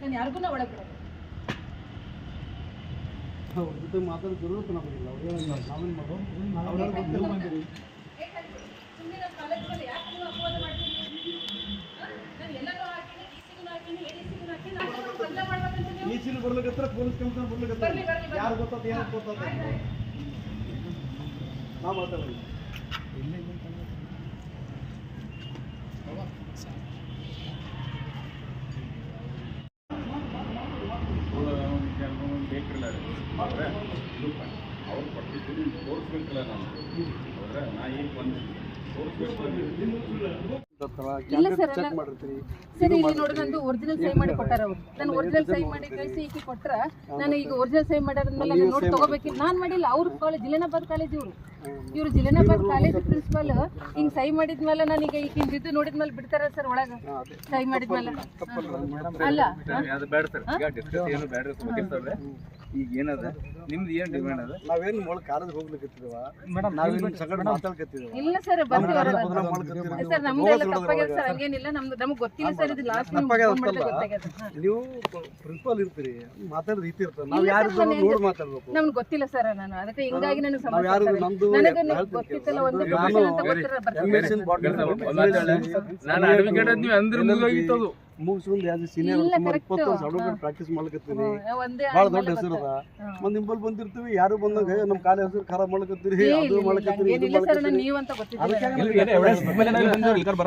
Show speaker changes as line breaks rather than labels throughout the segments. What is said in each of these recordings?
ನಾನು ಯಾರಿಗೂ ಒಳಗೆ
ಬಿಡೋದು ಮಾತಾಡೋ ಜರೂರತ್ ನಮಗಿಲ್ಲ ನಾವೇನು ಮಾಡೋದು? ನೀವು
ಸುಮ್ಮನೆ ಕಾಲೇಜಲ್ಲಿ ಯಾಕೆ ಎಲ್ಲರೂ ಬದಲ ನೀವು?
ಪೊಲೀಸ್ ಯಾರು ಗೊತ್ತದ ಏನು ಗೊತ್ತದ ನಾ ಮಾತಾಡೋದು
ಆದರೆ ಅವ್ರು ಕೊಟ್ಟಿದ್ದೀನಿ ತೋರಿಸ್ಬೇಕಲ್ಲ ನಾನು. ಆದರೆ ನಾ ಈಗ ಬಂದು ತೋರಿಸ್ಬೇಕು
ಇಲ್ಲ ಸರ್,
ಸರ್
ಅಲ್ಲ.
ಮಾಡಿರ್ತೀರಿ.
ಸರಿ ಇಲ್ಲಿ ನೋಡಿ ನಂದು ಒರಿಜಿನಲ್ ಸೈ ಮಾಡಿ ಕೊಟ್ಟಾರ ಅವ್ರು. ನಾನು ಒರಿಜಿನಲ್ ಸೈ ಮಾಡಿ ಕಳಿಸಿ ಈಕೆ ಕೊಟ್ರ? ನಾನು ಈಗ ಒರಿಜಿನಲ್ ಸೈ ಮಾಡಾದ್ಮೇಲೆ ನಾನು ನೋಡಿ ತಗೋಬೇಕಿಲ್ಲ. ನಾನು ಮಾಡಿಲ್ಲ ಅವ್ರ ಕಾಲೇಜ್ ಜಿಲ್ಲೆನಾಬಾದ್ ಕಾಲೇಜ್ ಇವರು. ಇವ್ರು ಜಿಲೇನಾಬಾದ್ ಕಾಲೇಜ್ ಪ್ರಿನ್ಸಿಪಲ್ ಹಿಂಗ್ ಸೈ ಮಾಡಿದ್ಮೇಲೆ ನಾನೀಗ ಈಗ ಇದು ನೋಡಿದ್ಮೇಲೆ ಬಿಡ್ತಾರ ಸರ್ ಒಳಗ. ಸೈ ಮಾಡಿದ್ಮೇಲೆ. ಅಲ್ಲ
ಅದು ಬೇಡ ಸರ್. ಈಗ ಏನದ? ನಿಮ್ದು ಏನು ಡಿಮ್ಯಾಂಡ್ ಅದ?
ನಾವೇನು ಮೊಳ ಕಾಲೇಜ್ ಹೋಗ್ಲಿಕತ್ತಿದೀವ ಮೇಡಮ್ ನಾವೇನು ಸಂಗಡ ಮಾತಾಡ್ಕತ್ತಿದೀವ
ಇಲ್ಲ ಸರ್ ಸರ್ ತಪ್ಪಾಗ್ಯದ ಸರ್ ಹಂಗೇನಿಲ್ಲ ನಮ್ದು ನಮ್ಗೆ ಗೊತ್ತಿಲ್ಲ ಸರ್ ಇದು ಲಾಸ್ಟ್
ನೀವು ಪ್ರಿನ್ಸಿಪಾಲ್ ಇರ್ತೀರಿ ಮಾತಾಡೋ ರೀತಿ ಇರ್ತದೆ. ನಾವು ಯಾರು ನೋಡಿ ಮಾತಾಡ್ಬೇಕು.
ನಮ್ಗೆ ಗೊತ್ತಿಲ್ಲ ಸರ್ ನಾನು ಅದಕ್ಕೆ ಹಿಂಗಾಗಿ ನನಗೆ
ನಾವು ಯಾರು ನಮ್ದು
ನನಗೆ ಗೊತ್ತಿತ್ತಲ್ಲ ಒಂದು
ನಾನು ಅಡ್ವೊಕೇಟ್ ನೀವು ಅಂದ್ರೆ ಮುಗಿದೋಗಿತ್ತು
ಮುಗಿಸ್ಕೊಂಡು ಯಾವ್ದು ಸೀನಿಯರ್
ಇಲ್ಲ,
ಸುಮಾರು
correct.
ಇಪ್ಪತ್ತು ವರ್ಷ ಅಡ್ವೊಕೇಟ್ ಪ್ರಾಕ್ಟೀಸ್ ಮಾಡ್ಕತ್ತೀರಿ
ಒಂದೇ
ಭಾಳ ದೊಡ್ಡ ಹೆಸರು ಅದ.
ಹಾ.
ಮತ್ತೆ ನಿಂಬಲ್ಲಿ ಬಂದಿರ್ತೀವಿ ಯಾರು ಬಂದಾಗ ನಮ್ಮ ಕಾಲೇಜ್ ಹೆಸರು ಖರಾಬ್ ಮಾಡ್ಕತ್ತೀರಿ
ಏ,
ಅದು ಇದು
ಸರ್ ನಾನು
ಮಾಡ್ಕತ್ತೀರಿ
ನೀವು ಅಂತ ಗೊತ್ತಿಲ್ಲ
ಅದಕ್ಕೆ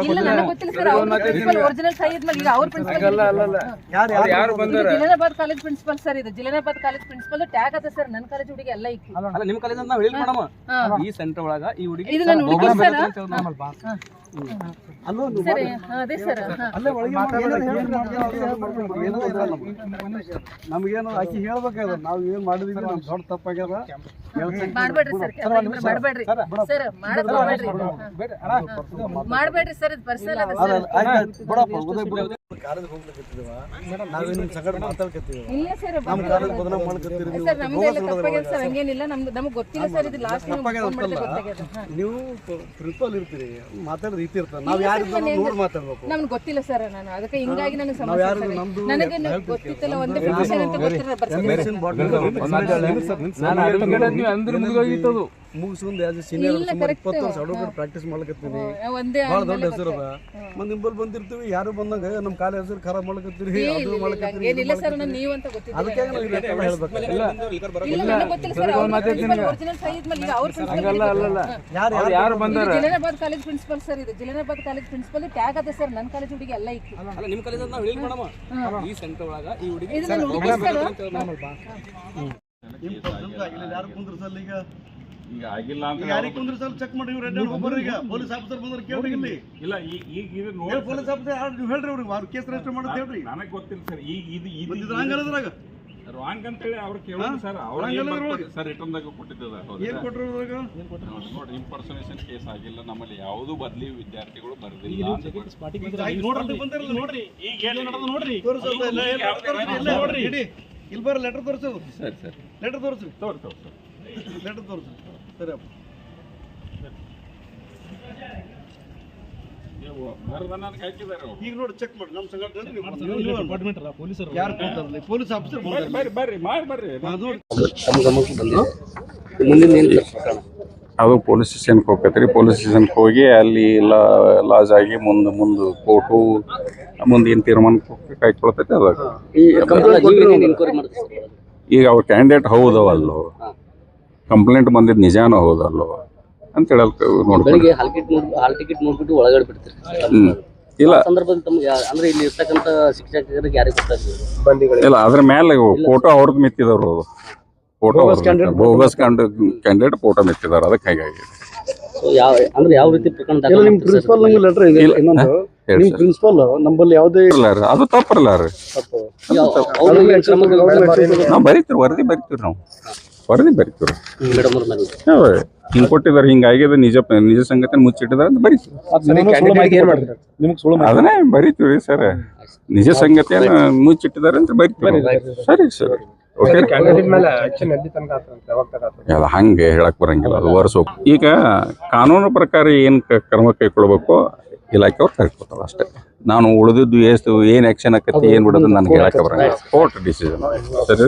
ಇಲ್ಲ ನನಗೆ ಗೊತ್ತಿಲ್ಲ ಸರ್ ಅವ್ರ ಪ್ರಿನ್ಸಿಪಲ್ ಒರಿಜಿನಲ್ ಸೈ ಇದ್ಮೇಲೆ ಈಗ ಅವ್ರ ಪ್ರಿನ್ಸಿಪಲ್
ಯಾರು
ಯಾರು
ಯಾರು
ಬಂದಾರ
ಜಿಲ್ಲೆನಾಬಾದ್ ಕಾಲೇಜ್ ಪ್ರಿನ್ಸಿಪಲ್ ಸರ್ ಇದು. ಜಿಲ್ಲೆನಾಬಾದ್ ಕಾಲೇಜ್ ಪ್ರಿನ್ಸಿಪಲ್ ಟ್ಯಾಗ್ ಅದ ಸರ್ ನನ್ನ ಕಾಲೇಜ್ ಹುಡುಗಿ ಎಲ್ಲ ಇಕ್ಕಿ.
ಅಲ್ಲ ನಿಮ್ಮ ಕಾಲೇಜ್ ನಾವು ಹೇಳಿ ಮೇಡಮ್
ಹಾ.
ಈ ಸೆಂಟರ್ ಒಳಗ ಈ ಹುಡುಗಿ
ಇದು ನನ್ನ ಹುಡುಗಿ ಸರ್?
ಅಲ್ಲೋ ನೀವು
ಸರಿ ಹಾ, ಅದೇ ಸರ್ ಹಾ.
ಅಲ್ಲೇ ಒಳಗೆ ನಮಗೇನು ಆಕಿ ಹೇಳ್ಬೇಕಾಗ್ಯದ ನಾವು ಏನ್ ಮಾಡಿದೀವಿ ನಮ್ ದೊಡ್ಡ ತಪ್ಪಾಗ್ಯದ?
ಮಾಡ್ಬೇಡ್ರಿ ಸರ್
ಬಿಡಪ್ಪ. ಕಾಲೇಜ್ ಹೋಗ್ಲಿಕತ್ತಿದೀವ ನಾವೇನು ನಿಮ್ ಸಂಗಡ ಮಾತಾಡ್ಕತ್ತೀವಿ.
ಇಲ್ಲ ಸರ್
ನಮ್ಮ ಕಾಲೇಜ್ ಬದಲಾವಣೆ ಮಾಡ್ಕತ್ತೀರಿ ನೀವು.
ಸರ್ ನಮ್ದು ಎಲ್ಲ ತಪ್ಪಾಗ್ಯದ ಸರ್ ಹಂಗೇನಿಲ್ಲ. ನಮ್ದು ನಮ್ಗೆ ಗೊತ್ತಿಲ್ಲ ಸರ್ ಇದು ಲಾಸ್ಟ್.
ನೀವು ಪ್ರಿನ್ಸಿಪಾಲ್ ಇರ್ತೀರಿ ಮಾತಾಡೋ ರೀತಿ ಇರ್ತಾರೆ ನಾವು ಯಾರಿದ್ರು ನೋಡಿ ಮಾತಾಡ್ಬೇಕು.
ನಮ್ಗೆ ಗೊತ್ತಿಲ್ಲ ಸರ್ ನಾನು. ಅದಕ್ಕೆ ಹಿಂಗಾಗಿ ನನಗೆ ಸಮಸ್ಯೆ
ಯಾರು
ನನಗೆ ಗೊತ್ತಿತ್ತಲ್ಲ ಒಂದೇ ಪ್ರೊಫೆಷನ್ ಅಂತ ಗೊತ್ತಿರ ಬರ್ತೀನಿ
ನಾನು ನೀವು ಅಂದ್ರೆ ಮುಗಿದೋಗಿತ್ತು
ಮುಗಿಸ್ಕೊಂಡು ಯಾಸ್ ಸೀನಿಯರ್
ಇಲ್ಲ,
ಸುಮಾರು. ಇಪ್ಪತ್ತು ವರ್ಷ ಅಡ್ವೊಕೇಟ್ ಪ್ರಾಕ್ಟೀಸ್ ಭಾಳ ದೊಡ್ಡ ಹೆಸರು ಅದ. ಮತ್ತೆ ನಿಂಬಲ್ಲಿ ಬಂದಿರ್ತೀವಿ ಯಾರು ಬಂದಾಗ ನಮ್ಮ ಕಾಲೇಜ್ ಹೆಸರು ಖರಾಬ್ ಮಾಡ್ಕತ್ತೀರಿ ಅದು ಮಾಡ್ಕತ್ತೀರಿ
ಏನಿಲ್ಲ ಸರ್ ನಾನು ನೀವು ಅಂತ ಗೊತ್ತಿಲ್ಲ
ಅದಕ್ಕೆ ನಾವು ಹೇಳ್ಬೇಕು?
ಇಲ್ಲ ನನಗೆ ಗೊತ್ತಿಲ್ಲ ಸರ್ ಒರಿಜಿನಲ್ ಸೈ ಇದ್ಮೇಲೆ ಈಗ ಅವ್ರ ಪ್ರಿನ್ಸಿಪಲ್
ಯಾರು
ಬಂದಾರ?
ಜಿಲ್ಲೆನಾಬಾದ್ ಕಾಲೇಜ್ ಪ್ರಿನ್ಸಿಪಲ್ ಸರ್ ಇದು. ಜಿಲ್ಲೆನಾಬಾದ್ ಕಾಲೇಜ್ ಪ್ರಿನ್ಸಿಪಲ್ ಟ್ಯಾಗ್ ಅದ ಸರ್ ನನ್ನ ಕಾಲೇಜ್ ಹುಡುಗಿ ಎಲ್ಲ ಇಕ್ಕಿ
ಅಲ್ಲ ನಿಮ್ಮ ಕಾಲೇಜ್ ನಾವು ಹೇಳಿ ಮೇಡಮ್ ಈ ಸೆಂಟರ್ ಒಳಗ ಈ ಹುಡುಗಿ
ಇದು ನನ್ನ ಹುಡುಗಿ ಸರ್.
ನಿಮ್ಮ ಪರ್ಸನ್ಸ್ ಆಗಿಲ್ಲ ಯಾರು ಕುಂದ್ರಸಲ್ಲ ಈಗ?
ಈಗ ಆಗಿಲ್ಲ ಅಂತ
ಯಾರಿಗೆ ಕುಂದ್ರಸಲ್ಲ ಚೆಕ್ ಮಾಡಿ ಇವ್ರು ಹೋಗ್ಬರ್ರಿ ಈಗ ಪೊಲೀಸ್ ಆಫೀಸರ್ ಬಂದ್ರೆ ಕೇಳ್ರಿ ಇಲ್ಲಿ.
ಇಲ್ಲ ಈಗ ಈಗ ಇದು ನೋಡಿ
ಪೊಲೀಸ್ ಆಫೀಸರ್ ಯಾರು? ನೀವು ಹೇಳ್ರಿ ಅವ್ರಿಗೆ ಅವ್ರು ಕೇಸ್ ರಿಜಿಸ್ಟರ್ ಮಾಡೋದು ಹೇಳ್ರಿ.
ನನಗೆ ಗೊತ್ತಿಲ್ಲ ಸರ್. ಈಗ ಇದು ಇದು
ಬಂದಿದ್ರ ಹಂಗಲ್ಲದ್ರಾಗ
ರಾಂಗ್ ಅಂತ ಹೇಳಿ ಅವ್ರು ಕೇಳೋದು ಸರ್. ಅವ್ರು. ಸರ್ ರಿಟರ್ನ್ದಾಗ ಕೊಟ್ಟಿದ್ದದ
ಏನ್ ಕೊಟ್ರು ಅದ್ರಾಗ
ನೋಡಿ ಇಂಪರ್ಸನೇಷನ್ ಕೇಸ್ ಆಗಿಲ್ಲ. ನಮ್ಮಲ್ಲಿ ಯಾವುದೂ ಬದಲಿ ವಿದ್ಯಾರ್ಥಿಗಳು ಬರೆದಿಲ್ಲ
ನೋಡ್ರಿ ಈಗ ಏನ್ ನಡೆದು ನೋಡ್ರಿ ನೋಡ್ರಿ. ಇಲ್ಲಿ ಬರ ಲೆಟರ್ ತೋರಿಸು.
ಸರಿ ಸರಿ.
ಲೆಟರ್ ತೋರಿಸು.
ತೋರಿ ತೋರಿ ಸರ್
ಲೆಟರ್ ತೋರಿಸ್ರಿ ಈಗ ನೋಡಿ ಚೆಕ್ ಮಾಡಿ ನಮ್ಮ ಸಂಘಟನೆ ಡಿಪಾರ್ಟ್ಮೆಂಟ್ ಪೊಲೀಸರು. ಯಾರು ಕೊಡ್ತಾರಲ್ಲ ಪೊಲೀಸ್ ಆಫೀಸರ್
ಬರ್ರಿ ಬರ್ರಿ ಬರ್ರಿ ಮಾಡಿ ಬರ್ರಿ.
ಅದು ನೋಡಿ.
ಅದು ಪೊಲೀಸ್ ಸ್ಟೇಷನ್ಗೆ ಹೋಗ್ತೈತ್ರಿ ಪೊಲೀಸ್ ಸ್ಟೇಷನ್ಗೆ ಹೋಗಿ ಅಲ್ಲಿ ಎಲ್ಲ ಲಾಜ್ ಆಗಿ ಮುಂದೆ ಮುಂದೆ ಕೋರ್ಟು ಮುಂದೆ ಏನು ತೀರ್ಮಾನ ಕಾಯ್ಕೊಳ್ತೈತೆ ಅದಾಗ ಈಗ ಅವ್ರ ಕ್ಯಾಂಡಿಡೇಟ್ ಹೌದವಲ್ಲೋ ಕಂಪ್ಲೇಂಟ್ ಬಂದಿದ್ದು ನಿಜಾನೋ ಹೌದಲ್ಲೋ ಅಂತ ಹೇಳಲ್ ನೋಡ್ಕೊಂಡು.
ಬೆಳಿಗ್ಗೆ ಹಾಲ್ ಟಿಕೆಟ್ ಹಾಲ್ ಟಿಕೆಟ್ ನೋಡ್ಬಿಟ್ಟು ಒಳಗಡೆ ಬಿಡ್ತೀರಿ.
ಹ್ಮ್. ಇಲ್ಲ.
ಆ ಸಂದರ್ಭದಲ್ಲಿ ತಮ್ಗೆ ಯಾ- ಅಂದ್ರೆ ಇಲ್ಲಿ ಇರ್ತಕ್ಕಂಥ ಶಿಕ್ಷಕರಿಗೆ ಯಾರಿಗೆ ಗೊತ್ತಾಗ್ತದೆ
ಇಲ್ಲ ಅದ್ರ ಮೇಲೆ ಫೋಟೋ ಅವ್ರದ್ದು ಮೆತ್ತಿದವರು ಫೋಟೋ ಬೋಗಸ್ ಕ್ಯಾಂಡಿಡೇಟ್ ಫೋಟೋ ಮೆತ್ತಿದಾರೆ ಅದಕ್ಕೆ ಹಾಗಾಗಿ
ಸೊ ಯಾವ ಅಂದ್ರೆ ಯಾವ ರೀತಿ ಪ್ರಕರಣ ದಾಖಲೆ
ನಿಮ್
ಮಾಡ್ತೀರಿ ಸರ್?
ಪ್ರಿನ್ಸಿಪಾಲ್ ನಂಗೆ ಲೆಟರ್ ಇದೆ.
ಇಲ್ಲ.
ಇನ್ನೊಂದು.
ಹೇಳಿ
ನಿಮ್
ಸರ್.
ಪ್ರಿನ್ಸಿಪಾಲ್ ನಂಬಲ್ಲಿ ಯಾವುದೇ
ಇಲ್ಲ ರೀ. ಅದು ತಪ್ಪರಲ್ಲ ರೀ.
ಯಾವ-
ನಾವು ಬರಿತೀವಿ ವರದಿ ಬರಿತೀವಿ ನಾವು. ವರದಿ ಬರಿತೀವಿ
ಹಿಂಗೆ ಕೊಟ್ಟಿದಾರೆ
ಹಿಂಗೆ ಹಿಂಗಾಗಿದೆ ನಿಜ ನಿಜ ಸಂಗತಿ ಮುಚ್ಚಿಟ್ಟಿದ್ದಾರೆ ಅಂತ ಬರಿತೀವಿ ಅದನ್ನೇ ಬರಿತೀವಿ ಸರ್. ನಿಜ ಸಂಗತಿಯನ್ನ ಮುಚ್ಚಿಟ್ಟಿದ್ದಾರೆ ಅಂತ ಬರಿತೀವಿ ಸರಿ ಸರ್. ಓಕೆ ಅಲ್ಲ ಹಂಗೆ ಹೇಳಕ್ ಬರಂಗಿಲ್ಲ ಅದು ವರ್ಷ ಈಗ ಕಾನೂನು ಪ್ರಕಾರ ಏನ್ ಕ- ಕ್ರಮ ಇಲಾಖೆ ಅವ್ರು ಕೈಗೊಳ್ತಾರೆ ಅಷ್ಟೇ. ನಾನು ಉಳಿದಿದ್ದು ಎಷ್ಟು ಏನು ಆ್ಯಕ್ಷನ್ ಆಕತಿ ಏನು ಬಿಡೋದು ನನಗೆ ಹೇಳಕ್ಕೆ ಬರಂಗಿಲ್ಲ. ಕೋರ್ಟ್ ಡಿಸಿಷನ್ ಸರಿ.